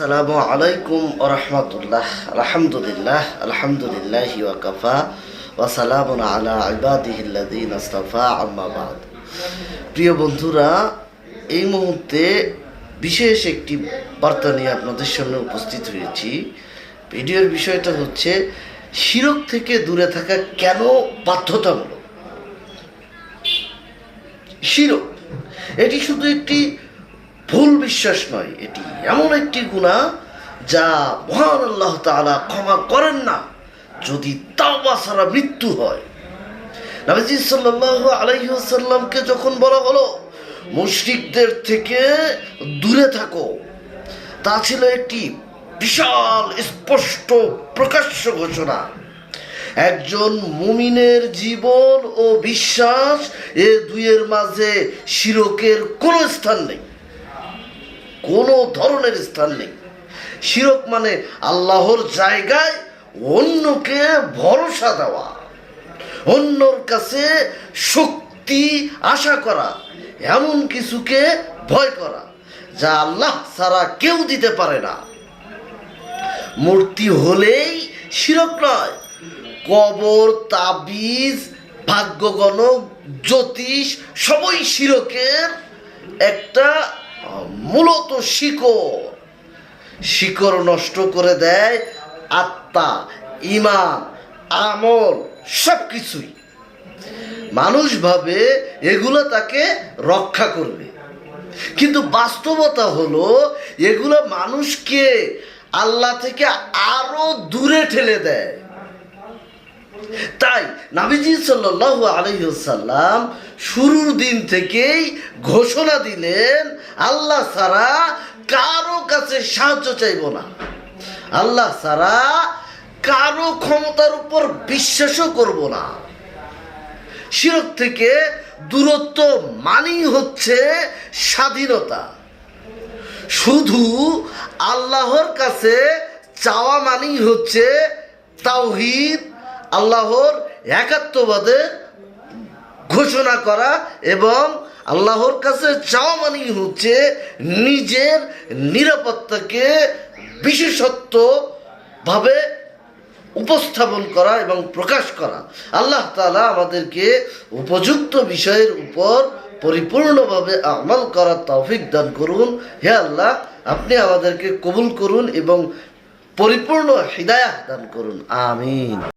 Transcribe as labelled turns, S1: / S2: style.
S1: আসসালামু আলাইকুম রহমতুল্লাহ। আলহামদুলিল্লাহ আলহামদুলিল্লাহ ওয়াকাফা ওয়াসালামুন আলা ইবাদিহিল্লাদিন আস্তাফা, আম্মা বাদ। প্রিয় বন্ধুরা, এই মুহূর্তে বিশেষ একটি বার্তা নিয়ে আপনাদের সামনে উপস্থিত হয়েছি। ভিডিওর বিষয়টা হচ্ছে, শিরক থেকে দূরে থাকা কেন বাধ্যতামূলক? শিরক, এটি শুধু একটি ভুল বিশ্বাস নয়। এটি এমন একটি গুণা যা মহান আল্লাহ তালা ক্ষমা করেন না, যদি তাওবা ছাড়া মৃত্যু হয়। নবীজি সাল্লাল্লাহু আলাইহি ওয়াসাল্লামকে যখন বলা হলো, মুশরিকদের থেকে দূরে থাকো, তা ছিল একটি বিশাল, স্পষ্ট, প্রকাশ্য ঘোষণা। একজন মুমিনের জীবন ও বিশ্বাস এ দুইয়ের মাঝে শিরকের কোনো স্থান নেই। কোনো ধরনের স্থান নেই। শিরক মানে আল্লাহর জায়গায় অন্যকে ভরসা দেওয়া, অন্যর কাছে শক্তি আশা করা, এমন কিছুকে ভয় করা, যা আল্লাহ ছাড়া কেউ দিতে পারে না। মূর্তি হলেই শিরক নয়, কবর, তাবিজ, ভাগ্যগণক, জ্যোতিষ, সবই শিরকের একটা মূলত শিকড়। শিকড় নষ্ট করে দেয় আত্মা, ইমান, আমল সব কিছুই মানুষ ভাবে এগুলো তাকে রক্ষা করবে। কিন্তু বাস্তবতা হলো, এগুলো মানুষকে আল্লাহ থেকে আরও দূরে ঠেলে দেয়। তাই নাবিজি সাল্লাল্লাহু আলাইহি ওয়াসাল্লাম শুরুর দিন থেকেই ঘোষণা দিলেন, আল্লাহ ছাড়া কারও কাছে সাহায্য চাইব না। আল্লাহ ছাড়া কারও ক্ষমতার উপর বিশ্বাসও করব না। শিরক থেকে দূরত্ব মানেই হচ্ছে স্বাধীনতা। শুধু আল্লাহর কাছে চাওয়া মানেই হচ্ছে তাওহিদ আল্লাহর একাত্মবাদে ঘোষণা করা এবং আল্লাহর কাছে চাওয়া মানেই হচ্ছে নিজের নিরাপত্তাকে বিশেষত্ব ভাবে উপস্থাপন করা এবং প্রকাশ করা। আল্লাহ তালা আমাদেরকে উপযুক্ত বিষয়ের উপর পরিপূর্ণভাবে আমল করার তৌফিক দান করুন। হে আল্লাহ, আপনি আমাদেরকে কবুল করুন এবং পরিপূর্ণ হৃদায়াত দান করুন। আমিন।